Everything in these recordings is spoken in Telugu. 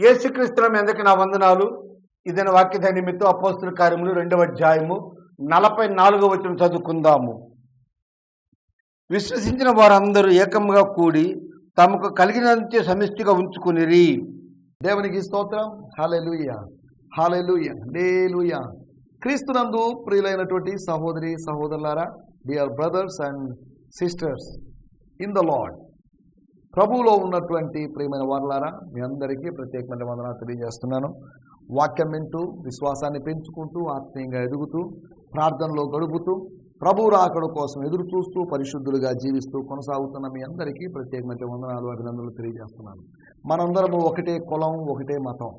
యేసుక్రీస్తులం ఎందుకు నా వందనాలు. ఇదైన వాక్య నిమిత్తం అపోస్తుల కార్యములు రెండవ అధ్యాయము నలభై నాలుగవ వచ్చిన చదువుకుందాము. విశ్వసించిన వారందరూ ఏకంగా కూడి తమకు కలిగినంతే సమిష్టిగా ఉంచుకునిరి. దేవునికి స్తోత్రం. హాలెలుయ హాలెలుయ లేలుయ క్రీస్తునందు ప్రియులైనటువంటి సహోదరి సహోదరులారా dear brothers and sisters in the Lord ప్రభువులో ఉన్నటువంటి ప్రియమైన వారులారా మీ అందరికీ ప్రత్యేకమైన వందనాలు తెలియజేస్తున్నాను. వాక్యం వింటూ విశ్వాసాన్ని పెంచుకుంటూ ఆత్మీయంగా ఎదుగుతూ ప్రార్థనలో గడుపుతూ ప్రభు రాకడ కోసం ఎదురు చూస్తూ పరిశుద్ధులుగా జీవిస్తూ కొనసాగుతున్న మీ అందరికీ ప్రత్యేకమైన వందనాలు అభినందనలు తెలియజేస్తున్నాను. మనందరము ఒకటే కులం ఒకటే మతం.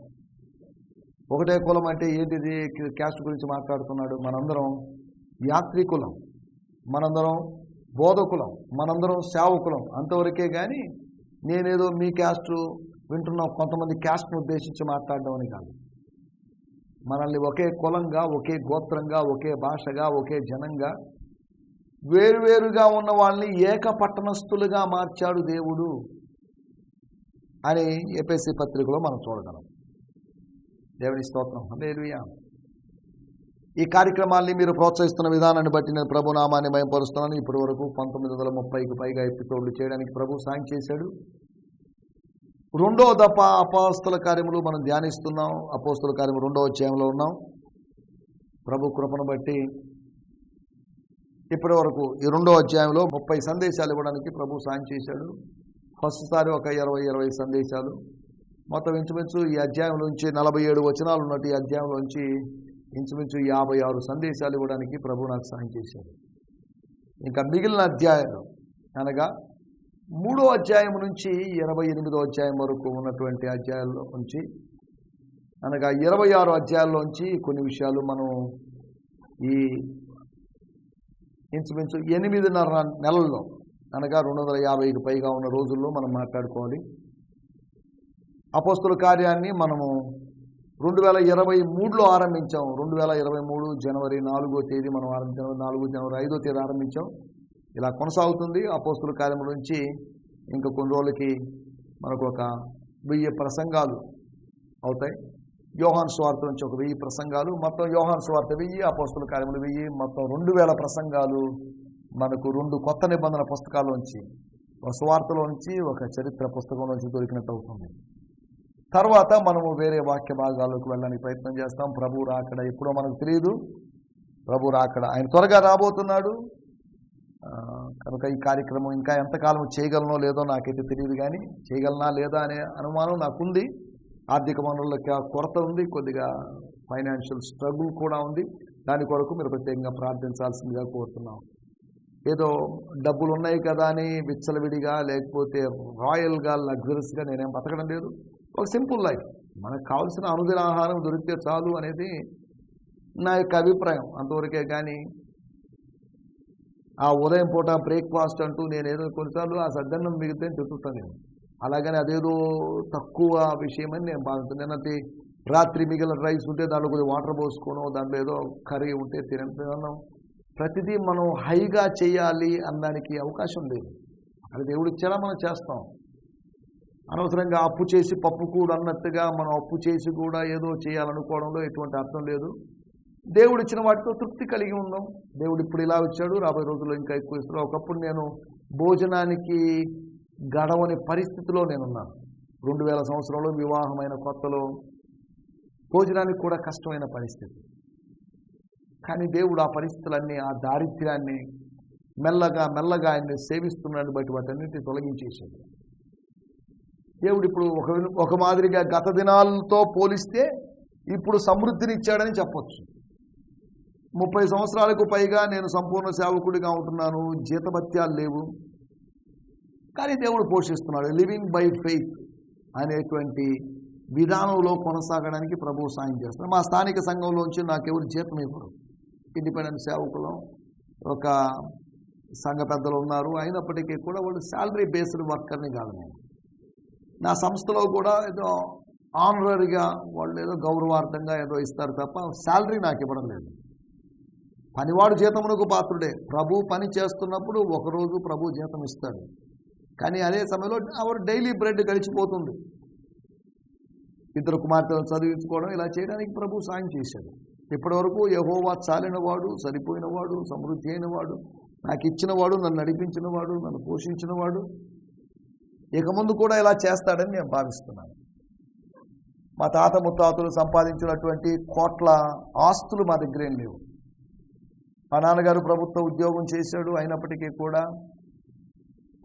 ఒకటే కులం అంటే ఏంటిది? క్యాస్ట్ గురించి మాట్లాడుతున్నాడు మనందరం యాత్రికులం. మనందరం బోధకులం మనందరం సేవకులం. అంతవరకే కానీ నేనేదో మీ క్యాస్ట్ వింటున్న కొంతమంది క్యాస్ట్ను ఉద్దేశించి మాట్లాడడం అని కాదు. మనల్ని ఒకే కులంగా ఒకే గోత్రంగా ఒకే భాషగా ఒకే జనంగా వేరువేరుగా ఉన్న వాళ్ళని ఏక పట్టణస్థులుగా మార్చాడు దేవుడు అని ఏపీసీ పత్రికలో మనం చూడగలం. దేవుని స్తోత్రం. హల్లెలూయా. ఈ కార్యక్రమాల్ని మీరు ప్రోత్సహిస్తున్న విధానాన్ని బట్టి నేను ప్రభు నామాన్ని భయపరుస్తున్నాను ఇప్పటి వరకు పంతొమ్మిది వందల ముప్పైకి పైగా ఎపిసోడ్లు చేయడానికి ప్రభు సాయం చేశాడు. రెండో దఫ అపోస్తుల కార్యములు మనం ధ్యానిస్తున్నాం. అపోస్తుల కార్యము రెండో అధ్యాయంలో ఉన్నాం. ప్రభు కృపను బట్టి ఇప్పటి వరకు ఈ రెండో అధ్యాయంలో ముప్పై సందేశాలు ఇవ్వడానికి ప్రభు సాయం చేశాడు. ఫస్ట్ సారి ఒక ఇరవై ఇరవై సందేశాలు. మొత్తం ఇంచుమించు ఈ అధ్యాయం నుంచి నలభై ఏడు వచనాలు ఉన్నట్టు ఈ అధ్యాయంలోంచి ఇంచుమించు యాభై ఆరు సందేశాలు ఇవ్వడానికి ప్రభు నాకు సాయం చేశాడు. ఇంకా మిగిలిన అధ్యాయాలు అనగా మూడో అధ్యాయం నుంచి ఇరవై ఎనిమిదో అధ్యాయం వరకు ఉన్నటువంటి అధ్యాయాల్లో నుంచి అనగా ఇరవై ఆరు అధ్యాయాల్లోంచి కొన్ని విషయాలు మనం ఈ ఇంచుమించు ఎనిమిదిన్నర నెలల్లో అనగా రెండు వందల యాభైకి పైగా ఉన్న రోజుల్లో మనం మాట్లాడుకోవాలి. అపోస్తుల కార్యాన్ని మనము రెండు వేల ఇరవై మూడులో ఆరంభించాం. రెండు వేల ఇరవై మూడు జనవరి నాలుగో తేదీ మనం ఆరంభించాం. నాలుగో జనవరి ఐదో తేదీ ఆరంభించాం. ఇలా కొనసాగుతుంది. అపోస్తుల కార్యం నుంచి ఇంకా కొన్ని రోజులకి మనకు ఒక వెయ్యి ప్రసంగాలు అవుతాయి. యోహాన్ స్వార్థ నుంచి ఒక వెయ్యి ప్రసంగాలు మొత్తం యోహాన్ స్వార్థ వెయ్యి అపోస్తుల కార్యములు వెయ్యి మొత్తం రెండు వేల ప్రసంగాలు మనకు రెండు కొత్త నిబంధన పుస్తకాల్లోంచి ఒక స్వార్థలో నుంచి ఒక చరిత్ర పుస్తకం నుంచి దొరికినట్టు అవుతుంది. తర్వాత మనము వేరే వాక్య భాగాల్లోకి వెళ్ళడానికి ప్రయత్నం చేస్తాం. ప్రభు రాకడ ఎప్పుడో మనకు తెలియదు ప్రభు రాకడ ఆయన త్వరగా రాబోతున్నాడు. కనుక ఈ కార్యక్రమం ఇంకా ఎంతకాలం చేయగలనో లేదో నాకైతే తెలియదు కానీ చేయగలనా లేదా అనే అనుమానం నాకుంది. ఆర్థిక వనరులకి ఆ కొరత ఉంది కొద్దిగా ఫైనాన్షియల్ స్ట్రగుల్ కూడా ఉంది. దాని కొరకు మీరు ప్రత్యేకంగా ప్రార్థించాల్సిందిగా కోరుతున్నాం. ఏదో డబ్బులు ఉన్నాయి కదా అని విచ్చలవిడిగా లేకపోతే రాయల్గా లగ్జరీస్గా నేనేం బతకడం లేదు. ఒక సింపుల్ లైఫ్. మనకు కావాల్సిన అనుదిన ఆహారం దొరికితే చాలు అనేది నా యొక్క అభిప్రాయం. అంతవరకే కానీ ఆ ఉదయం పూట బ్రేక్ఫాస్ట్ అంటూ నేను ఏదో కొన్నిసార్లు ఆ సద్దన్నం మిగిలితే తింటుంటాను నేను. అలాగని అదేదో తక్కువ విషయమని నేను భావిస్తాను నిన్నటి రాత్రి మిగిలిన రైస్ ఉంటే దాంట్లో కొద్దిగా వాటర్ పోసుకోను దాంట్లో ఏదో కర్రీ ఉంటే తినడం ప్రతిదీ మనం హైగా చేయాలి అనడానికి అవకాశం లేదు. అది దేవుడు ఇచ్చేలా మనం చేస్తాం. అనవసరంగా అప్పు చేసి పప్పు కూడా అన్నట్టుగా మనం అప్పు చేసి కూడా ఏదో చేయాలనుకోవడంలో ఎటువంటి అర్థం లేదు. దేవుడు ఇచ్చిన వాటితో తృప్తి కలిగి ఉన్నాం దేవుడు ఇప్పుడు ఇలా వచ్చాడు రాబోయే రోజుల్లో ఇంకా ఎక్కువ ఇస్తున్నాడు. ఒకప్పుడు నేను భోజనానికి గడవని పరిస్థితిలో నేనున్నాను రెండు వేల సంవత్సరంలో వివాహమైన కొత్తలో భోజనానికి కూడా కష్టమైన పరిస్థితి. కానీ దేవుడు ఆ పరిస్థితులన్నీ ఆ దారిద్ర్యాన్ని మెల్లగా మెల్లగా ఆయన్ని సేవిస్తున్నాడు బట్టి వాటన్నిటిని తొలగించేశాడు. దేవుడు ఇప్పుడు ఒక ఒక మాదిరిగా గత దినాలతో పోలిస్తే ఇప్పుడు సమృద్ధిని ఇచ్చాడని చెప్పొచ్చు. ముప్పై సంవత్సరాలకు పైగా నేను సంపూర్ణ సేవకుడిగా ఉంటున్నాను జీతభత్యాలు లేవు. కానీ దేవుడు పోషిస్తున్నాడు లివింగ్ బై ఫెయిత్ అనేటువంటి విధానంలో కొనసాగడానికి ప్రభువు సాయం చేస్తున్నాడు. మా స్థానిక సంఘంలోంచి నాకెవరు జీతం ఇవ్వరు. ఇండిపెండెంట్ సేవకులు ఒక సంఘ పెద్దలు ఉన్నారు. అయినప్పటికీ కూడా వాళ్ళు శాలరీ బేస్డ్ వర్కర్ని కాదు. నేను నా సంస్థలో కూడా ఏదో ఆనరీగా వాళ్ళు ఏదో గౌరవార్థంగా ఏదో ఇస్తారు తప్ప శాలరీ నాకు ఇవ్వడం లేదు. పనివాడు జీతమునకు పాత్రుడే. ప్రభు పని చేస్తున్నప్పుడు ఒకరోజు ప్రభు జీతం ఇస్తాడు. కానీ అదే సమయంలో అవర్ డైలీ బ్రెడ్ గడిచిపోతుంది. ఇద్దరు కుమార్తెలను చదివించుకోవడం ఇలా చేయడానికి ప్రభు సాయం చేశాడు. ఇప్పటివరకు యహోవా చాలినవాడు సరిపోయినవాడు సమృద్ధి అయినవాడు నాకు ఇచ్చినవాడు నన్ను నడిపించినవాడు నన్ను పోషించినవాడు. ఇక ముందు కూడా ఇలా చేస్తాడని నేను భావిస్తున్నాను. మా తాత ముత్తాతలు సంపాదించినటువంటి కోట్ల ఆస్తులు మా దగ్గర ఏం లేవు. మా నాన్నగారు ప్రభుత్వ ఉద్యోగం చేశాడు అయినప్పటికీ కూడా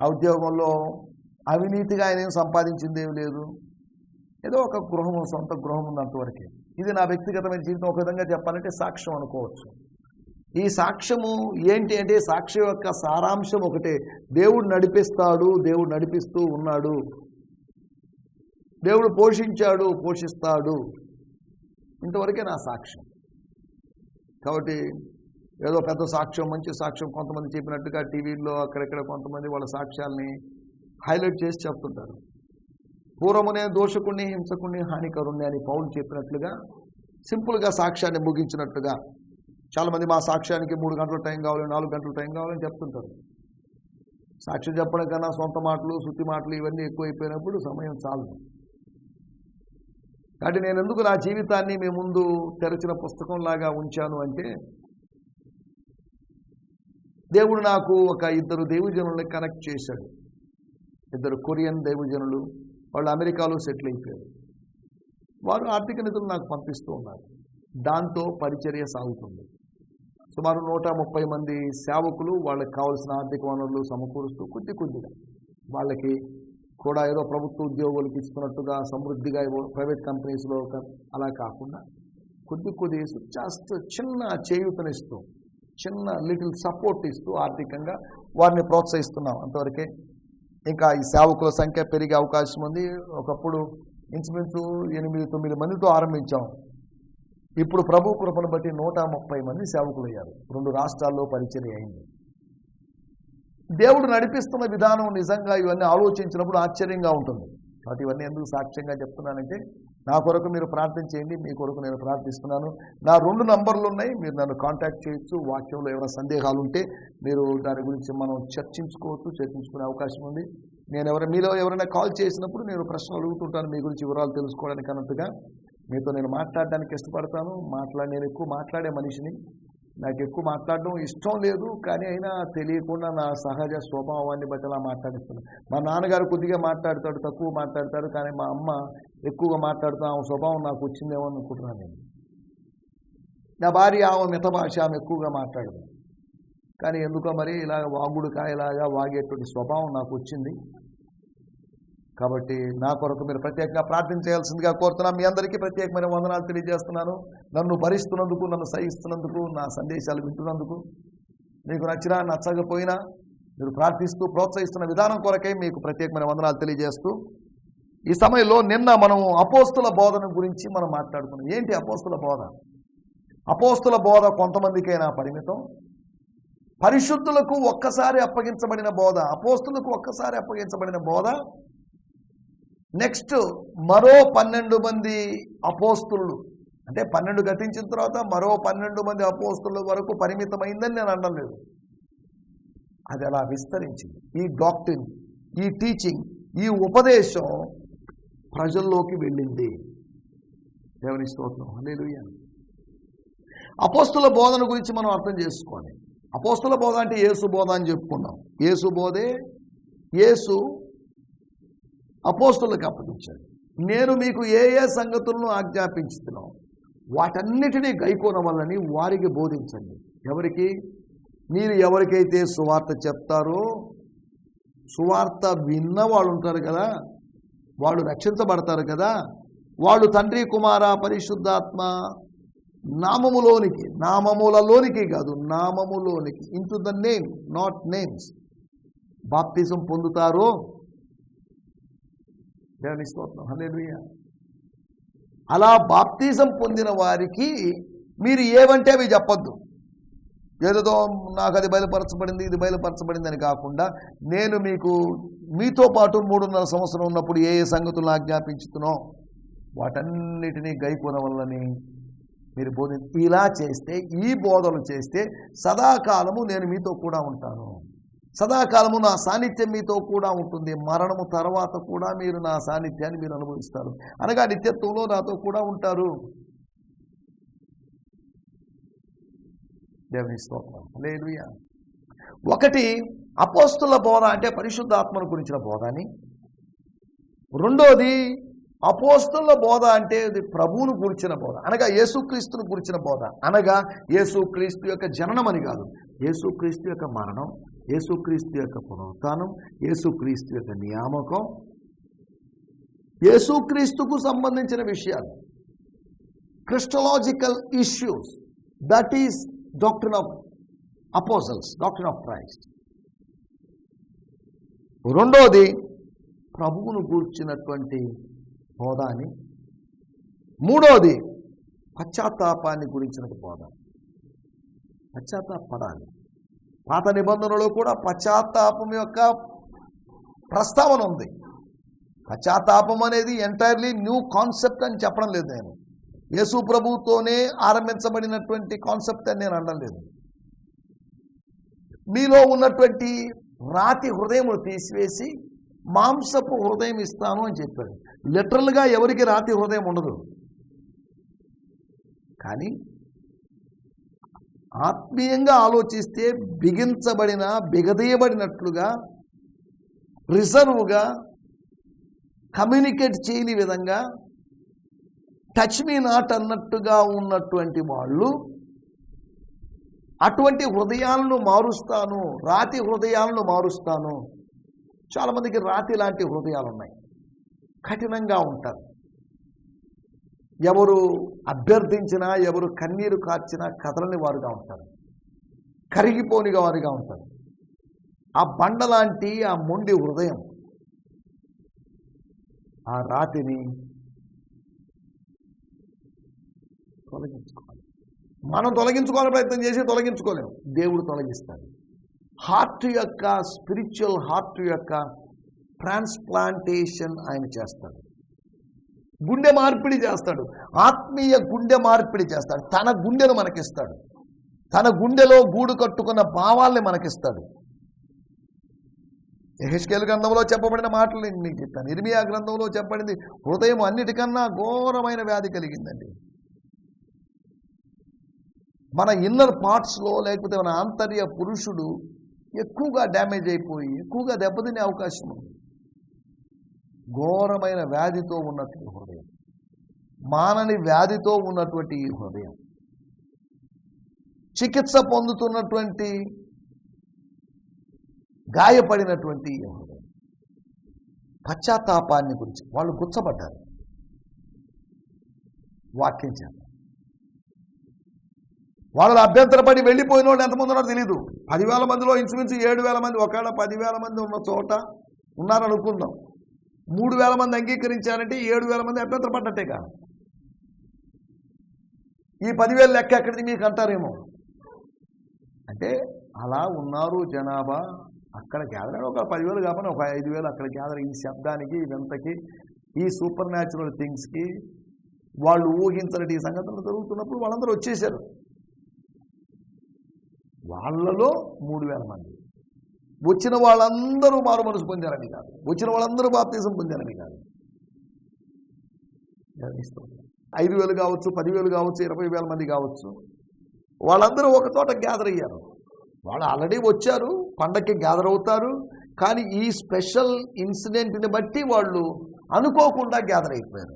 ఆ ఉద్యోగంలో అవినీతిగా ఆయన ఏం సంపాదించింది ఏమి లేదు. ఏదో ఒక గృహం సొంత గృహం ఉన్నంతవరకే. ఇది నా వ్యక్తిగతమైన జీవితం. ఒక విధంగా చెప్పాలంటే సాక్ష్యం అనుకోవచ్చు. ఈ సాక్ష్యము ఏంటి అంటే సాక్ష్యం యొక్క సారాంశం ఒకటే. దేవుడు నడిపిస్తాడు దేవుడు నడిపిస్తూ ఉన్నాడు. దేవుడు పోషించాడు పోషిస్తాడు. ఇంతవరకే నా సాక్ష్యం. కాబట్టి ఏదో పెద్ద సాక్ష్యం మంచి సాక్ష్యం కొంతమంది చెప్పినట్టుగా టీవీల్లో అక్కడెక్కడ కొంతమంది వాళ్ళ సాక్ష్యాల్ని హైలైట్ చేసి చెప్తుంటారు. పూర్వమునే దోషకుణ్ణి హింసకుణ్ణి హానికరుణ్ణి అని పౌలు చెప్పినట్లుగా సింపుల్గా సాక్ష్యాన్ని ముగించినట్టుగా చాలామంది మా సాక్ష్యానికి మూడు గంటల టైం కావాలి నాలుగు గంటల టైం కావాలని చెప్తుంటారు. సాక్ష్యం చెప్పడం కన్నా సొంత మాటలు శుద్ధి మాటలు ఇవన్నీ ఎక్కువైపోయినప్పుడు సమయం చాలదు కాబట్టి నేను ఎందుకు నా జీవితాన్ని మీ ముందు తెరచిన పుస్తకంలాగా ఉంచాను అంటే దేవుడు నాకు ఒక ఇద్దరు దేవుజనుల్ని కనెక్ట్ చేశాడు. ఇద్దరు కొరియన్ దేవుజనులు వాళ్ళు అమెరికాలో సెటిల్ అయిపోయారు. వారు ఆర్థిక నిధులు నాకు పంపిస్తూ ఉన్నారు. దాంతో పరిచర్య సాగుతుంది. సుమారు నూట ముప్పై మంది సేవకులు వాళ్ళకి కావాల్సిన ఆర్థిక వనరులు సమకూరుస్తూ కొద్ది కొద్దిగా వాళ్ళకి కూడా ఏదో ప్రభుత్వ ఉద్యోగులకు ఇస్తున్నట్టుగా సమృద్ధిగా ప్రైవేట్ కంపెనీస్లో ఒక- అలా కాకుండా కొద్ది కొద్ది జస్ట్ చిన్న చేయూతనిస్తూ చిన్న లిటిల్ సపోర్ట్ ఇస్తూ ఆర్థికంగా వారిని ప్రోత్సహిస్తున్నాం. అంతవరకే ఇంకా ఈ సేవకుల సంఖ్య పెరిగే అవకాశం ఉంది. ఒకప్పుడు ఇంచుమించు ఎనిమిది తొమ్మిది మందితో ఆరంభించాం. ఇప్పుడు ప్రభు కృపను బట్టి నూట ముప్పై మంది సేవకులు అయ్యారు రెండు రాష్ట్రాల్లో పరిచర్య అయింది. దేవుడు నడిపిస్తున్న విధానం నిజంగా ఇవన్నీ ఆలోచించినప్పుడు ఆశ్చర్యంగా ఉంటుంది. కాబట్టి ఇవన్నీ ఎందుకు సాక్ష్యంగా చెప్తున్నానంటే నా కొరకు మీరు ప్రార్థన చేయండి మీ కొరకు నేను ప్రార్థిస్తున్నాను. నా రెండు నంబర్లు ఉన్నాయి మీరు నన్ను కాంటాక్ట్ చేయొచ్చు వాక్యంలో ఏమైనా సందేహాలు ఉంటే మీరు దాని గురించి మనం చర్చించుకోవచ్చు చర్చించుకునే అవకాశం ఉంది. నేను ఎవరైనా మీలో ఎవరైనా కాల్ చేసినప్పుడు నేను ప్రశ్నలు అడుగుతుంటాను మీ గురించి వివరాలు తెలుసుకోవడానికి అన్నట్టుగా. మీతో నేను మాట్లాడడానికి ఇష్టపడతాను. మాట్లాడి నేను ఎక్కువ మాట్లాడే మనిషిని. నాకు ఎక్కువ మాట్లాడడం ఇష్టం లేదు కానీ అయినా తెలియకుండా నా సహజ స్వభావాన్ని బట్టి అలా మాట్లాడిస్తున్నాను మా నాన్నగారు కొద్దిగా మాట్లాడతాడు తక్కువ మాట్లాడతాడు కానీ మా అమ్మ ఎక్కువగా మాట్లాడుతూ ఆమె స్వభావం నాకు వచ్చిందేమో అనుకుంటున్నాను నేను. నా భార్య ఆమె మిత భాష ఆమె ఎక్కువగా మాట్లాడదు. కానీ ఎందుకో మరి ఇలాగ వాగుడుకా ఇలాగా వాగేటువంటి స్వభావం నాకు వచ్చింది. కాబట్టి నా కొరకు మీరు ప్రత్యేకంగా ప్రార్థన చేయాల్సిందిగా కోరుతున్నాను. మీ అందరికీ ప్రత్యేకమైన వందనాలు తెలియజేస్తున్నాను. నన్ను భరిస్తున్నందుకు నన్ను సహిస్తున్నందుకు నా సందేశాలు వింటున్నందుకు. మీకు నచ్చినా నచ్చకపోయినా మీరు ప్రార్థిస్తూ ప్రోత్సహిస్తున్న విధానం కొరకై మీకు ప్రత్యేకమైన వందనాలు తెలియజేస్తూ ఈ సమయంలో నిన్న మనం అపోస్తుల బోధన గురించి మనం మాట్లాడుకున్నాం. ఏంటి అపోస్తుల బోధ? అపోస్తుల బోధ కొంతమందికైనా పరిమితం. పరిశుద్ధులకు ఒక్కసారి అప్పగించబడిన బోధ అపోస్తులకు ఒక్కసారి అప్పగించబడిన బోధ నెక్స్ట్ మరో పన్నెండు మంది అపోస్తులు. అంటే పన్నెండు గతించిన తర్వాత మరో పన్నెండు మంది అపోస్తుల వరకు పరిమితమైందని నేను అనడం లేదు. అది అలా విస్తరించింది. ఈ డాక్టరీన్ ఈ టీచింగ్ ఈ ఉపదేశం ప్రజల్లోకి వెళ్ళింది. దేవుని స్తోత్రం. హల్లెలూయా. అపోస్తుల బోధన గురించి మనం అర్థం చేసుకోవాలి. అపోస్తుల బోధ అంటే యేసు బోధ అని చెప్పుకున్నాం. ఏసు బోధే ఏసు అపోస్తులకు అప్పగించాడు నేను మీకు ఏ ఏ సంగతులను ఆజ్ఞాపించుతున్నాం వాటన్నిటినీ గైకోనవల్లని వారికి బోధించండి. ఎవరికి? మీరు ఎవరికైతే సువార్త చెప్తారో సువార్త విన్న వాళ్ళు ఉంటారు కదా వాళ్ళు రక్షించబడతారు కదా వాళ్ళు తండ్రి కుమార పరిశుద్ధాత్మ నామములోనికి నామములలోనికి కాదు నామములోనికి into the name not names బాప్తిజం పొందుతారో దేవుని స్తోత్రం హల్లెలూయా. అలా బాప్తిజం పొందిన వారికి మీరు ఏవంటే అవి చెప్పొద్దు. ఏదో నాకు అది బయలుపరచబడింది ఇది బయలుపరచబడింది అని కాకుండా నేను మీకు మీతో పాటు మూడున్నర సంవత్సరం ఉన్నప్పుడు ఏ ఏ సంగతులను ఆజ్ఞాపించుతునో వాటన్నిటినీ గైకోన వల్లని మీరు బోధి ఇలా చేస్తే ఈ బోధలు చేస్తే సదాకాలము నేను మీతో కూడా ఉంటాను. సదాకాలము నా సాన్నిధ్యం మీతో కూడా ఉంటుంది. మరణము తర్వాత కూడా మీరు నా సాన్నిధ్యాన్ని మీరు అనుభవిస్తారు. అనగా నిత్యత్వంలో నాతో కూడా ఉంటారు. దేవుని స్తోత్రం. లేదు ఒకటి అపోస్తుల బోధ అంటే పరిశుద్ధాత్మను గురించిన బోధ అని. రెండోది అపోస్తుల బోధ అంటే అది ప్రభువును గురించిన బోధ. అనగా యేసుక్రీస్తును గురించిన బోధ. అనగా యేసుక్రీస్తు యొక్క జననం అని కాదు. యేసుక్రీస్తు యొక్క మరణం యేసుక్రీస్తు యొక్క పునరుత్నం యేసుక్రీస్తు యొక్క నియామకం యేసుక్రీస్తుకు సంబంధించిన విషయాలు. Christological issues that is doctrine of apostles doctrine of Christ రెండోది ప్రభువును గూర్చినటువంటి హోదాని మూడోది పశ్చాత్తాపాన్ని గురించిన బోధ. పశ్చాత్తాపడాలి. పాత నిబంధనలో కూడా పశ్చాత్తాపం యొక్క ప్రస్తావన ఉంది. పశ్చాత్తాపం అనేది ఎంటైర్లీ న్యూ కాన్సెప్ట్ అని చెప్పడం లేదు నేను. యేసు ప్రభుతోనే ఆరంభించబడినటువంటి కాన్సెప్ట్ అని నేను అనడం లేదు. మీలో ఉన్నటువంటి రాతి హృదయములు తీసివేసి మాంసపు హృదయం ఇస్తాను అని చెప్పాడు. లిటరల్గా ఎవరికి రాతి హృదయం ఉండదు. కానీ ఆత్మీయంగా ఆలోచిస్తే బిగించబడిన బిగదీయబడినట్లుగా రిజర్వ్గా కమ్యూనికేట్ చేయని విధంగా టచ్ మీ నాట్ అన్నట్టుగా ఉన్నటువంటి వాళ్ళు అటువంటి హృదయాలను మారుస్తాను రాతి హృదయాలను మారుస్తాను. చాలామందికి రాతి లాంటి హృదయాలు ఉన్నాయి కఠినంగా ఉంటారు. ఎవరు అభ్యర్థించినా ఎవరు కన్నీరు కార్చినా కదలని వారుగా ఉంటారు. కరిగిపోనిగా వారుగా ఉంటారు. ఆ బండ లాంటి ఆ మొండి హృదయం ఆ రాతిని తొలగించుకోవాలి. మనం తొలగించుకోవాలని ప్రయత్నం చేసి తొలగించుకోలేము దేవుడు తొలగిస్తాడు. హార్ట్ యొక్క స్పిరిచువల్ హార్ట్ యొక్క ట్రాన్స్ప్లాంటేషన్ ఆయన చేస్తాడు. గుండె మార్పిడి చేస్తాడు. ఆత్మీయ గుండె మార్పిడి చేస్తాడు. తన గుండెను మనకిస్తాడు. తన గుండెలో గూడు కట్టుకున్న భావాల్ని మనకిస్తాడు. ఎహెచ్కేల్ గ్రంథంలో చెప్పబడిన మాటలు నేను మీకు చెప్తాను. ఇర్మియా గ్రంథంలో చెప్పబడింది హృదయం అన్నిటికన్నా ఘోరమైన వ్యాధి కలిగిందండి. మన ఇన్నర్ పార్ట్స్లో లేకపోతే మన ఆంతర్య పురుషుడు ఎక్కువగా డ్యామేజ్ అయిపోయి ఎక్కువగా దెబ్బతినే అవకాశం ఉంది. ఘోరమైన వ్యాధితో ఉన్నటువంటి హృదయం. మానని వ్యాధితో ఉన్నటువంటి ఈ హృదయం. చికిత్స పొందుతున్నటువంటి గాయపడినటువంటి ఈ హృదయం. పశ్చాత్తాపాన్ని గురించి వాళ్ళు గుచ్చబడ్డారు. వాక్యం చేత వాళ్ళు అభ్యంతరపడి వెళ్ళిపోయిన వాళ్ళు ఎంతమంది ఉన్నారో తెలీదు. పదివేల మందిలో ఇంచుమించు ఏడు వేల మంది ఒకవేళ పదివేల మంది ఉన్న చోట ఉన్నారనుకుందాం. మూడు వేల మంది అంగీకరించారంటే ఏడు వేల మంది అభ్యంతరపడ్డట్టే కాదు ఈ పదివేల లెక్క ఎక్కడిది మీకు అంటారేమో. అంటే అలా ఉన్నారు జనాభా. అక్కడ గ్యాదర్ ఒక పదివేలు కాకపోయినా ఒక ఐదు వేలు అక్కడ గ్యాదర్ ఈ శబ్దానికి ఈ వింతకి ఈ సూపర్ న్యాచురల్ థింగ్స్కి వాళ్ళు ఊహించని ఈ సంగతులు జరుగుతున్నప్పుడు వాళ్ళందరూ వచ్చేసారు వాళ్ళలో మూడు వేల మంది. వచ్చిన వాళ్ళందరూ మారు మనసు పొందారని కాదు. వచ్చిన వాళ్ళందరూ బాప్తీసం పొందారని కాదు. ఐదు వేలు కావచ్చు పదివేలు కావచ్చు ఇరవై వేల మంది కావచ్చు. వాళ్ళందరూ ఒక చోట గ్యాదర్ అయ్యారు. వాళ్ళు ఆల్రెడీ వచ్చారు పండక్కి గ్యాదర్ అవుతారు. కానీ ఈ స్పెషల్ ఇన్సిడెంట్ని బట్టి వాళ్ళు అనుకోకుండా గ్యాదర్ అయిపోయారు.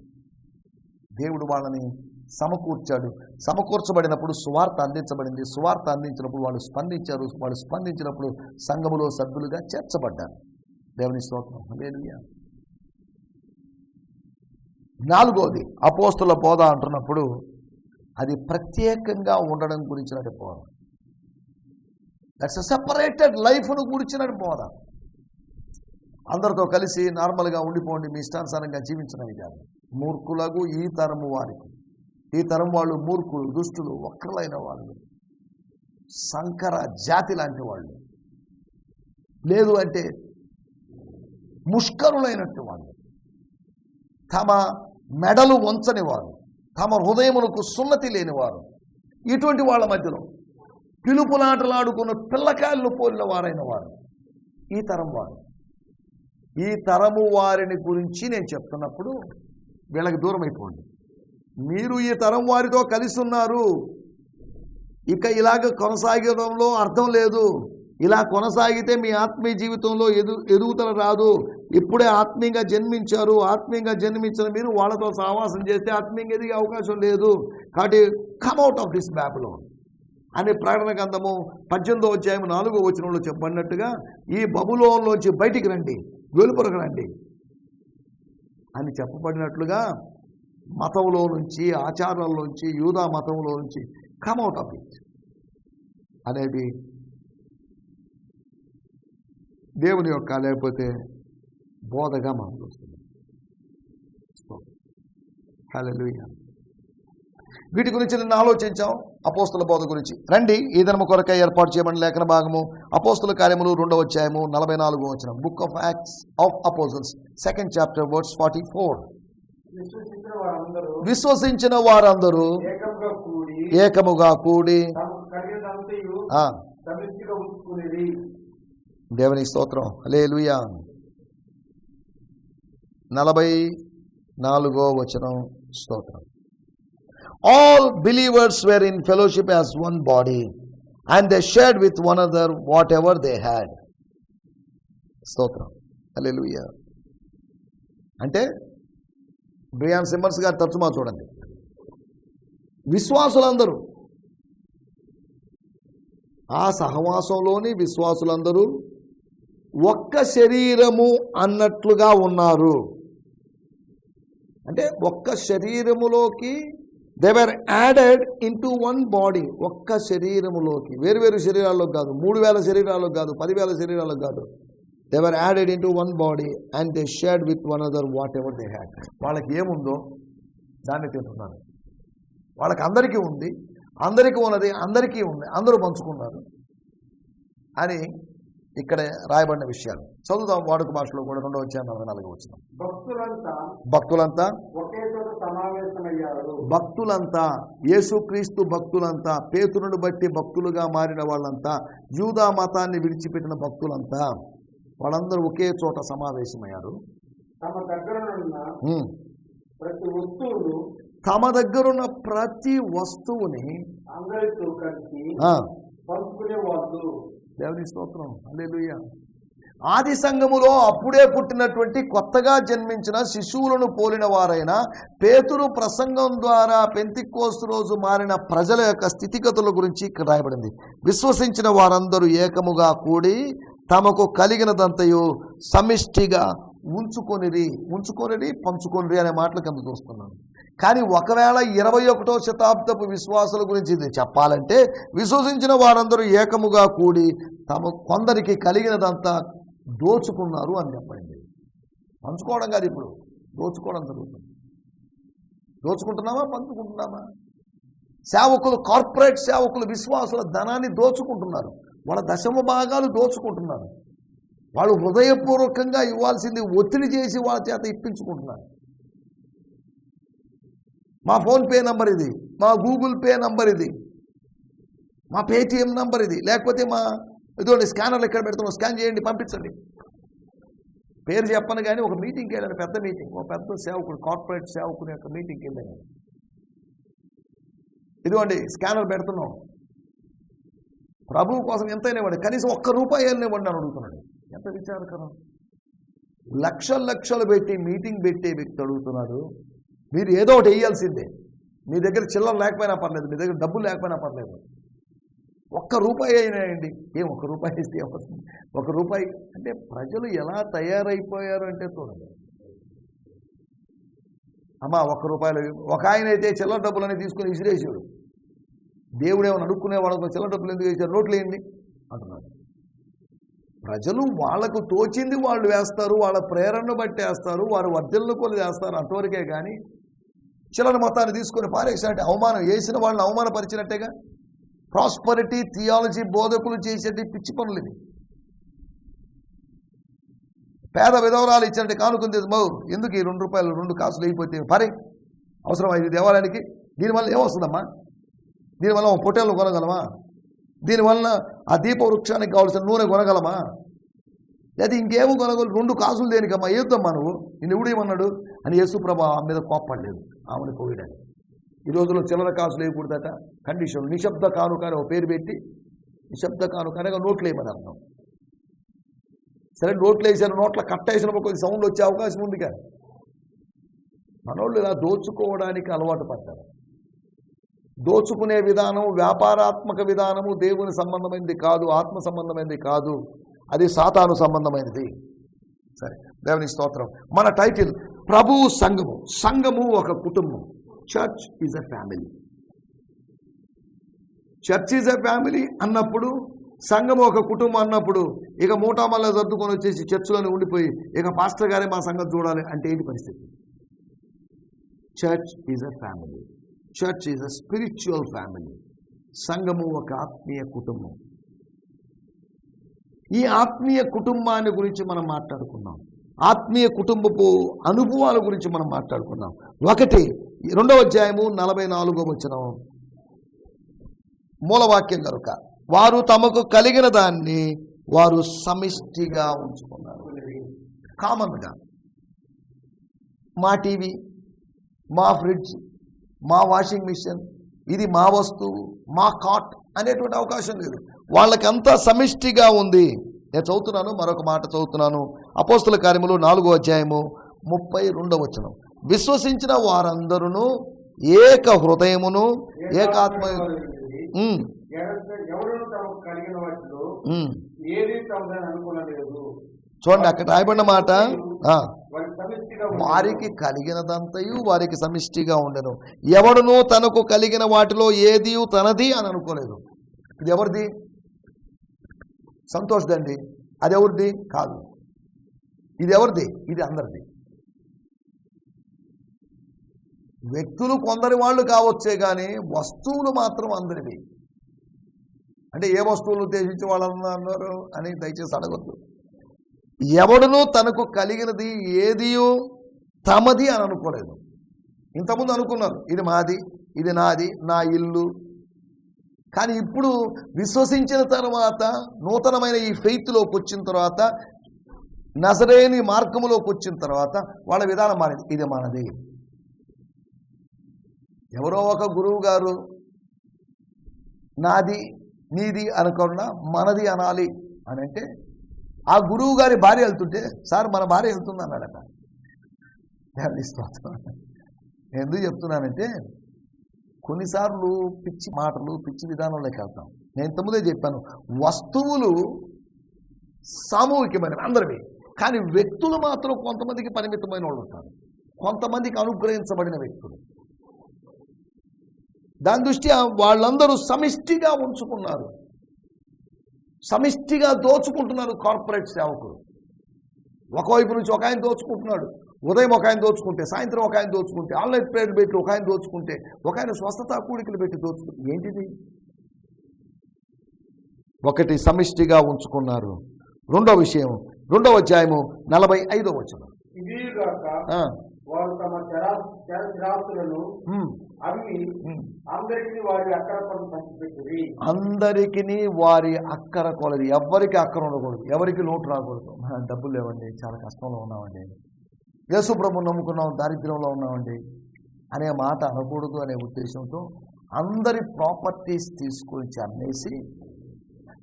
దేవుడు వాళ్ళని సమకూర్చాడు. సమకూర్చబడినప్పుడు సువార్త అందించబడింది. సువార్త అందించినప్పుడు వాళ్ళు స్పందించారు. వాళ్ళు స్పందించినప్పుడు సంఘములో సభ్యులుగా చేర్చబడ్డారు. దేవుని స్తోత్రం. హల్లెలూయా. నాలుగోది అపోస్తుల బోధ అంటున్నప్పుడు అది ప్రత్యేకంగా ఉండడం గురించిన బోధ. దట్స్ సెపరేటెడ్ లైఫ్ను గురించిన బోధ. అందరితో కలిసి నార్మల్గా ఉండిపోండి మీ ఇష్టానుసారంగా జీవించడం కాదు మూర్ఖులకు ఈ తరము వారికి. ఈ తరం వాళ్ళు మూర్ఖులు దుష్టులు వక్రలైన వాళ్ళు. సంకర జాతి లాంటి వాళ్ళు. లేదు అంటే ముష్కరులైనట్టు వాళ్ళు. తమ మెడలు వంచని వారు. తమ హృదయములకు సున్నతి లేనివారు ఇటువంటి వాళ్ళ మధ్యలో పిలుపులాటలాడుకున్న పిల్లకాయలను పోలిన వారైన వారు. ఈ తరం వారు. ఈ తరము వారిని గురించి నేను చెప్తున్నప్పుడు వీళ్ళకి దూరం అయిపోండి మీరు ఈ తరం వారితో కలిసి ఉన్నారు ఇక ఇలాగ కొనసాగడంలో అర్థం లేదు. ఇలా కొనసాగితే మీ ఆత్మీయ జీవితంలో ఎదు ఎదుగుదల రాదు. ఇప్పుడే ఆత్మీయంగా జన్మించారు. ఆత్మీయంగా జన్మించిన మీరు వాళ్ళతో సహవాసం చేస్తే ఆత్మీయంగా ఎదిగే అవకాశం లేదు. కాబట్టి కమ్అవుట్ ఆఫ్ దిస్ బ్యాప్లో అనే ప్రకటన గ్రంథము పద్దెనిమిదో అధ్యాయం నాలుగో వచనంలో చెప్పబడినట్టుగా ఈ బబులోన్లోంచి బయటికి రండి. వెలుపరకు రండి అని చెప్పబడినట్లుగా మతంలో నుంచి ఆచారాల్లోంచి యూదా మతంలో నుంచి కమౌట్ ఆఫ్ ఇట్ అనేది దేవుని యొక్క లేకపోతే బోధగా మనం చూస్తున్నాం వీటి గురించి నిన్న ఆలోచించాం. అపోస్తుల బోధ గురించి. రండి ఈ దినము కొరకై ఏర్పాటు చేయబడిన లేఖన భాగము అపోస్తుల కార్యములు రెండవ అధ్యాయము నలభై నాలుగు వచ్చిన book of Acts of apostles second chapter words forty four విశ్వసించిన వారందరూ ఏకముగా కూడి దేవుని స్తోత్రం. హల్లెలూయా. నలభై నాలుగో వచనం స్తోత్రం. All believers were in fellowship as one body and they shared with one other whatever they had స్తోత్రం. హల్లెలూయా. అంటే బ్రియాన్ సిమ్మర్స్ గారి తర్జుమా చూడండి. విశ్వాసులందరూ. ఆ సహవాసంలోని విశ్వాసులందరూ ఒక్క శరీరము అన్నట్లుగా ఉన్నారు. అంటే ఒక్క శరీరములోకి they were added into one body ఒక్క శరీరములోకి. వేరు వేరు శరీరాల్లో కాదు. మూడు వేల శరీరాల్లో కాదు. పదివేల శరీరాలకు కాదు. They were added into one body and they shared with one other whatever they had వాళ్ళకి ఏముందో దాన్ని తింటున్నారు. వాళ్ళకి అందరికీ ఉంది అందరికీ ఉన్నది అందరికీ ఉంది అందరూ పంచుకున్నారు అని ఇక్కడ రాయబడిన విషయాలు. చదువుదాం వాడుక భాషలో కూడా రెండో వచ్చాను నలభై నాలుగు వచ్చిన భక్తులంతా భక్తులంతా యేసుక్రీస్తు భక్తులంతా పేతురును బట్టి భక్తులుగా మారిన వాళ్ళంతా యూదా మతాన్ని విడిచిపెట్టిన భక్తులంతా వాళ్ళందరూ ఒకే చోట సమావేశమయ్యారు. తమ దగ్గరనున్న ఉమ్. ప్రతి వస్తువును తమ దగ్గరున్న ప్రతి వస్తువుని అందరితో కలిసి దేవుని స్తోత్రం. హల్లెలూయా. ఆది సంఘములో అప్పుడే పుట్టినటువంటి కొత్తగా జన్మించిన శిశువులను పోలిన వారైన పేతురు ప్రసంగం ద్వారా పెంతికోస్తు రోజు మారిన ప్రజల యొక్క స్థితిగతుల గురించి ఇక్కడ రాయబడింది. విశ్వసించిన వారందరూ ఏకముగా కూడి తమకు కలిగినదంతయు సమిష్టిగా ఉంచుకొనిరి ఉంచుకొనిరి పంచుకొనిరి అనే మాటలు కింద చూస్తున్నాను. కానీ ఒకవేళ ఇరవై ఒకటో శతాబ్దపు విశ్వాసుల గురించి ఇది చెప్పాలంటే విశ్వసించిన వారందరూ ఏకముగా కూడి తమ కొందరికి కలిగినదంతా దోచుకున్నారు అని చెప్పండి. పంచుకోవడం కాదు ఇప్పుడు దోచుకోవడం జరుగుతుంది. దోచుకుంటున్నామా పంచుకుంటున్నామా? సేవకులు కార్పొరేట్ సేవకులు విశ్వాసుల ధనాన్ని దోచుకుంటున్నారు. వాళ్ళ దశమ భాగాలు దోచుకుంటున్నారు. వాళ్ళు హృదయపూర్వకంగా ఇవ్వాల్సింది ఒత్తిడి చేసి వాళ్ళ చేత ఇప్పించుకుంటున్నారు. మా ఫోన్పే నంబర్ ఇది మా గూగుల్ పే నంబర్ ఇది మా పేటిఎం నంబర్ ఇది లేకపోతే మా ఇదిగోండి స్కానర్లు ఎక్కడ పెడుతున్నాం స్కాన్ చేయండి పంపించండి. పేరు చెప్పను కానీ ఒక మీటింగ్కి వెళ్ళాను పెద్ద మీటింగ్ ఒక పెద్ద సేవకుడు కార్పొరేట్ సేవకుని యొక్క మీటింగ్కి వెళ్ళాను. ఇదిగోండి స్కానర్ పెడుతున్నాం. ప్రభువు కోసం ఎంతైనా ఇవ్వండి. కనీసం ఒక్క రూపాయి అయినా ఇవ్వండి అని అడుగుతున్నాడు. ఎంత విచారకరం. లక్ష లక్షలు పెట్టి మీటింగ్ పెట్టే వ్యక్తి అడుగుతున్నాడు. మీరు ఏదో ఒకటి వేయాల్సిందే. మీ దగ్గర చిల్లర లేకపోయినా పర్లేదు మీ దగ్గర డబ్బులు లేకపోయినా పర్లేదు. ఒక్క రూపాయి అయినాయండి ఏం ఒక్క రూపాయి ఇస్తే ఏమవుతుంది? ఒక రూపాయి. అంటే ప్రజలు ఎలా తయారైపోయారు అంటే చూడండి. అమ్మా ఒక్క రూపాయలు ఒక ఆయన అయితే చిల్లర డబ్బులని తీసుకుని విసిరేసాడు దేవుడేమని అడుక్కునే వాళ్ళకు చిల్లర డబ్బులు ఎందుకు వేశారు? నోట్లు వేయండి అంటున్నాడు. ప్రజలు వాళ్ళకు తోచింది వాళ్ళు వేస్తారు వాళ్ళ ప్రేరణను బట్టి వేస్తారు వారు వర్ధలను కొని వేస్తారు అంతవరకే కానీ చిల్లర మొత్తాన్ని తీసుకొని పారేసినట్టే అవమానం వేసిన వాళ్ళని అవమానపరిచినట్టేగా? ప్రాస్పరిటీ థియాలజీ బోధకులు చేసేటి పిచ్చి పనులు ఇవి. పేద విధవరాలు ఇచ్చినట్టు కానుకుంది బాబు ఎందుకు ఈ రెండు రూపాయలు రెండు కాసులు అయిపోతే? పరే అవసరం ఇది దేవాలయానికి? దీనివల్ల ఏమొస్తుందమ్మా? దీనివల్ల ఒక పొట్టేళ్ళు కొనగలమా? దీనివల్ల ఆ దీప వృక్షానికి కావాల్సిన నూనె కొనగలమా? లేదా ఇంకేమో కొనగోలు రెండు కాసులు దేనికమ్మా? ఏద్దమ్మా నువ్వు? నేను ఎవడు ఏమన్నాడు? అని యేసుప్రభ ఆమె మీద కోప్పడలేదు. ఆమెను పోయాడని ఈ రోజుల్లో చిల్లర కాసులు వేయకూడదట. కండిషన్ నిశ్శబ్ద కానుక అని ఒక పేరు పెట్టి నిశ్శబ్ద కానుక అనగా నోట్లు వేయమని అర్థం. సరే నోట్లు వేసారు నోట్ల కట్ట వేసినప్పుడు కొద్ది సౌండ్ వచ్చే అవకాశం ఉంది కానీ మనోళ్ళు ఇలా దోచుకోవడానికి అలవాటు పడ్డారు. దోచుకునే విధానం వ్యాపారాత్మక విధానము దేవుని సంబంధమైనది కాదు ఆత్మ సంబంధమైనది కాదు. అది సాతాను సంబంధమైనది. సరే దేవుని స్తోత్రం. మన టైటిల్ ప్రభు సంఘము. సంఘము ఒక కుటుంబం. Church is a family church is a family అన్నప్పుడు సంఘం ఒక కుటుంబం అన్నప్పుడు ఇక మూటామల్ల సర్దుకొని వచ్చేసి చర్చిలోనే ఉండిపోయి ఇక పాస్టర్ గారే మా సంగతి చూడాలి అంటే ఏంటి పరిస్థితి? Church is a family church is a spiritual family సంఘము ఒక ఆత్మీయ కుటుంబం. ఈ ఆత్మీయ కుటుంబాన్ని గురించి మనం మాట్లాడుకున్నాం. ఆత్మీయ కుటుంబపు అనుభవాల గురించి మనం మాట్లాడుకున్నాం. ఒకటి రెండవ అధ్యాయము నలభై నాలుగో వచ్చిన మూలవాక్యం కనుక వారు తమకు కలిగిన దాన్ని వారు సమిష్టిగా ఉంచుకున్నారు. కామన్గా మా టీవీ మా ఫ్రిడ్జ్ మా వాషింగ్ మిషన్ ఇది మా వస్తువు మా కాట్ అనేటువంటి అవకాశం లేదు. వాళ్ళకంతా సమిష్టిగా ఉంది. నేను చదువుతున్నాను మరొక మాట చదువుతున్నాను. అపోస్తుల కార్యములు నాలుగో అధ్యాయము ముప్పై రెండవ వచనం. విశ్వసించిన వారందరూ ఏక హృదయమును ఏకాత్మ చూడండి అక్కడ రాయబడిన మాట వారికి కలిగినదంతయు వారికి సమిష్టిగా ఉండను. ఎవడును తనకు కలిగిన వాటిలో ఏది తనది అని అనుకోలేదు. ఇది ఎవరిది? సంతోషదండి అది ఎవరిది? కాదు. ఇది ఎవరిది? ఇది అందరిది. వ్యక్తులు కొందరి వాళ్ళు కావచ్చే కానీ వస్తువులు మాత్రం అందరివి. అంటే ఏ వస్తువులు ఉద్దేశించి వాళ్ళు అన్నారు అని దయచేసి అడగొద్దు. ఎవడునూ తనకు కలిగినది ఏదియో తమది అని అనుకోలేదు. ఇంతకుముందు అనుకున్నారు ఇది మాది ఇది నాది నా ఇల్లు. కానీ ఇప్పుడు విశ్వసించిన తర్వాత నూతనమైన ఈ ఫెయిత్లోకి వచ్చిన తర్వాత నజరేని మార్గములోకి వచ్చిన తర్వాత వాళ్ళ విధానం మారింది ఇది మనది. ఎవరో ఒక గురువు గారు నాది నీది అనకుండా మనది అనాలి అని అంటే ఆ గురువు గారి భార్య వెళ్తుంటే సార్ మన భార్య వెళ్తుంది అన్నాడట. స్తోత్రం. ఎందుకు చెప్తున్నానంటే కొన్నిసార్లు పిచ్చి మాటలు పిచ్చి విధానంలోకి వెళ్తాం. నేను ఇంతకుముందే చెప్పాను వస్తువులు సామూహికమైనవి అందరివి కానీ వ్యక్తులు మాత్రం కొంతమందికి పరిమితమైన వాళ్ళు ఉంటారు. కొంతమందికి అనుగ్రహించబడిన వ్యక్తులు. దాని దృష్ట్యా వాళ్ళందరూ సమిష్టిగా ఉంచుకున్నారు. సమిష్టిగా దోచుకుంటున్నారు కార్పొరేట్ సేవకులు ఒకవైపు నుంచి ఒక ఆయన దోచుకుంటున్నాడు ఉదయం ఒక ఆయన దోచుకుంటే సాయంత్రం ఒక ఆయన దోచుకుంటే ఆన్లైన్ ప్రేయర్ పెట్టి ఒక ఆయన దోచుకుంటే ఒక ఆయన స్వస్థత కూడికలు పెట్టి దోచుకుంటే ఏంటిది? ఒకటి సమిష్టిగా ఉంచుకున్నారు. రెండో విషయం రెండవ అధ్యాయము నలభై ఐదో వచనం. ఆ, వారు తమ అందరికీ వారి అక్కర కొలది ఎవరికి అక్కర ఉండకూడదు. ఎవరికి లోటు రాకూడదు. "ఆ, డబ్బులు లేవండి. చాలా కష్టంలో ఉన్నామండి. యేసు ప్రభు నమ్ముకున్నాం. దారిద్ర్యంలో ఉన్నామండి. అనే మాట అనకూడదు అనే ఉద్దేశంతో అందరి ప్రాపర్టీస్ తీసుకొచ్చి అమ్మేసి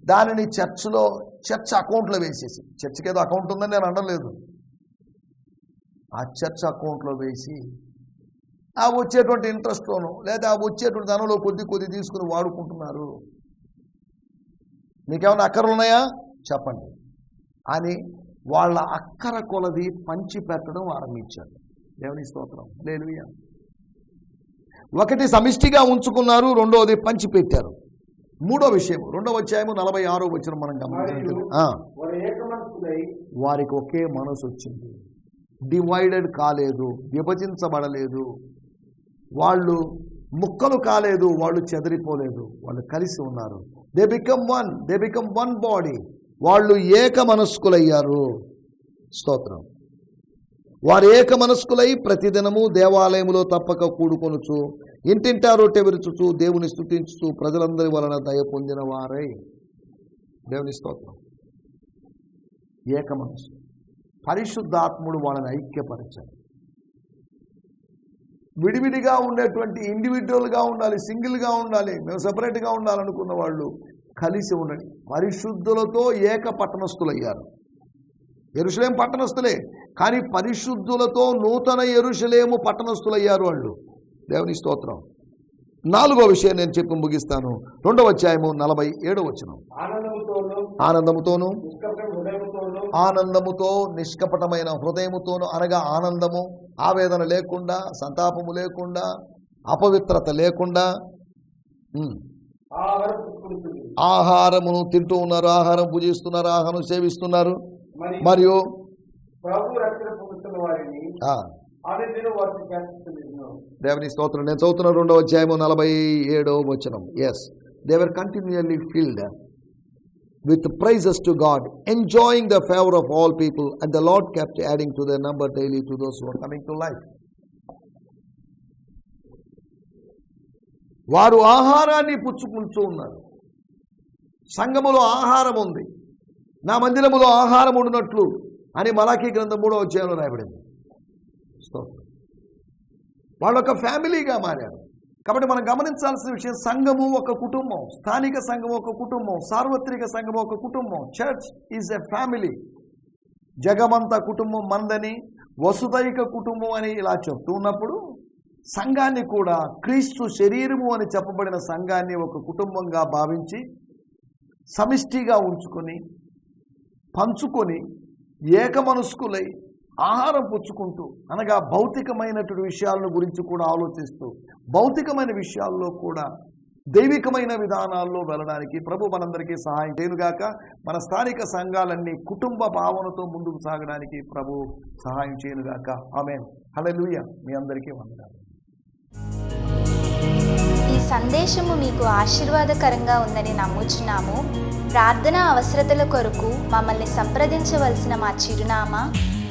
దానిని చర్చ్లో చర్చ్ అకౌంట్లో వేసేసి చర్చ్కి ఏదో అకౌంట్ ఉందని నేను అనలేదు. ఆ చర్చ్ అకౌంట్లో వేసి ఆ వచ్చేటువంటి ఇంట్రెస్ట్లోను లేదా ఆ వచ్చేటువంటి ధనంలో కొద్ది కొద్ది తీసుకుని వాడుకుంటున్నారు. మీకేమైనా అక్కర్లు ఉన్నాయా? చెప్పండి. అని వాళ్ళ అక్కర కొలది పంచి పెట్టడం ఆరంభించారు. దేవుని స్తోత్రం. లేలుయ ఒకటి సమిష్టిగా ఉంచుకున్నారు రెండవది పంచి పెట్టారు. మూడో విషయం రెండవ అధ్యాయము నలభై ఆరో వచ్చిన మనం గమనించాలి వారికి ఒకే మనసు వచ్చింది. డివైడెడ్ కాలేదు విభజించబడలేదు. వాళ్ళు ముక్కలు కాలేదు వాళ్ళు చెదిరిపోలేదు వాళ్ళు కలిసి ఉన్నారు. They become one they become one body వాళ్ళు ఏక మనస్కులయ్యారు స్తోత్రం. వారు ఏక మనస్కులై ప్రతిదినము దేవాలయములో తప్పక కూడుకొనుచు ఇంటింటా రొట్టె విరుచుచు దేవుని స్థుతించుచు ప్రజలందరి వలన దయ పొందిన వారై దేవుని స్తోత్రం. ఏక మనసు పరిశుద్ధాత్ముడు వాళ్ళని ఐక్యపరచాడు. విడివిడిగా ఉండేటువంటి ఇండివిజువల్గా ఉండాలి సింగిల్గా ఉండాలి మేము సపరేట్గా ఉండాలనుకున్న వాళ్ళు కలిసి ఉండండి. పరిశుద్ధులతో ఏక పట్టణస్థులయ్యారు. ఎరుషలేం పట్టణస్థులే కానీ పరిశుద్ధులతో నూతన ఎరుషలేము పట్టణస్థులయ్యారు వాళ్ళు. దేవుని స్తోత్రం. నాలుగో విషయం నేను చెప్పి ముగిస్తాను. రెండవ అధ్యాయము నలభై ఏడో వచనం. ఆనందముతోను ఆనందముతో నిష్కపటమైన హృదయముతోను అనగా ఆనందము. ఆవేదన లేకుండా సంతాపము లేకుండా అపవిత్రత లేకుండా ఆహారమును తింటూ ఉన్నారు ఆహారం పూజిస్తున్నారు ఆహారం సేవిస్తున్నారు. మరి మరియు దేవుని స్తోత్రం. నేను చదువుతున్న రెండవ అధ్యాయము నలభై ఏడో వచనం. As they were continually filled with praises to God enjoying the favor of all people and the Lord kept adding to their number daily to those who are coming to life వారు ఆహారాన్ని పుచ్చుకుంటూ ఉన్నారు. సంఘములో ఆహారం ఉంది. నా మందిరములో ఆహారం ఉండినట్లు అని మలాఖీ గ్రంథం మూడో అధ్యాయంలో రాయబడింది. స్తోత్రం. వాళ్ళు ఒక ఫ్యామిలీగా మారారు. కాబట్టి మనం గమనించాల్సిన విషయం సంఘము ఒక కుటుంబం స్థానిక సంఘం ఒక కుటుంబం సార్వత్రిక సంఘం ఒక కుటుంబం. చర్చ్ ఈజ్ ఎ ఫ్యామిలీ జగమంత కుటుంబం మందని వసుదైక కుటుంబం అని ఇలా చెప్తూ ఉన్నప్పుడు సంఘాన్ని కూడా క్రీస్తు శరీరము అని చెప్పబడిన సంఘాన్ని ఒక కుటుంబంగా భావించి సమిష్టిగా ఉంచుకొని పంచుకొని ఏకమనస్కులై ఆహారం పుచ్చుకుంటూ అనగా భౌతికమైనటువంటి విషయాలను గురించి కూడా ఆలోచిస్తూ భౌతికమైన విషయాల్లో కూడా దైవికమైన విధానాల్లో వెళ్ళడానికి ప్రభు మనందరికీ సహాయం చేయనుగాక. మన స్థానిక సంఘాలన్నీ కుటుంబ భావనతో ముందుకు సాగడానికి ప్రభు సహాయం చేయనుగాక. ఆమె హలలుయ మీ అందరికీ వందనాలు. ఈ సందేశము మీకు ఆశీర్వాదకరంగా ఉందని నమ్ముచున్నాము. ప్రార్థన అవసరతల కొరకు మమ్మల్ని సంప్రదించవలసిన మా చిరునామా